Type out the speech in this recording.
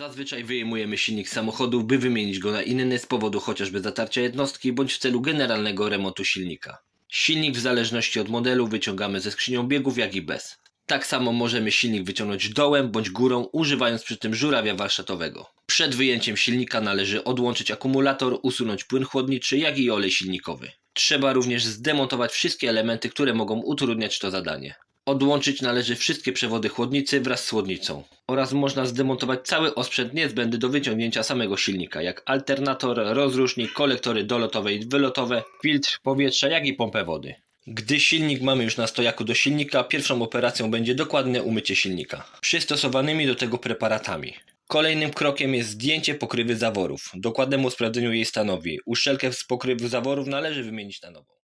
Zazwyczaj wyjmujemy silnik samochodu, by wymienić go na inny z powodu chociażby zatarcia jednostki bądź w celu generalnego remontu silnika. Silnik w zależności od modelu wyciągamy ze skrzynią biegów jak i bez. Tak samo możemy silnik wyciągnąć dołem bądź górą, używając przy tym żurawia warsztatowego. Przed wyjęciem silnika należy odłączyć akumulator, usunąć płyn chłodniczy, jak i olej silnikowy. Trzeba również zdemontować wszystkie elementy, które mogą utrudniać to zadanie. Odłączyć należy wszystkie przewody chłodnicy wraz z chłodnicą. Oraz można zdemontować cały osprzęt niezbędny do wyciągnięcia samego silnika, jak alternator, rozrusznik, kolektory dolotowe i wylotowe, filtr powietrza, jak i pompę wody. Gdy silnik mamy już na stojaku do silnika, pierwszą operacją będzie dokładne umycie silnika, przystosowanymi do tego preparatami. Kolejnym krokiem jest zdjęcie pokrywy zaworów. Dokładnemu sprawdzeniu jej stanowi. Uszczelkę z pokrywy zaworów należy wymienić na nową.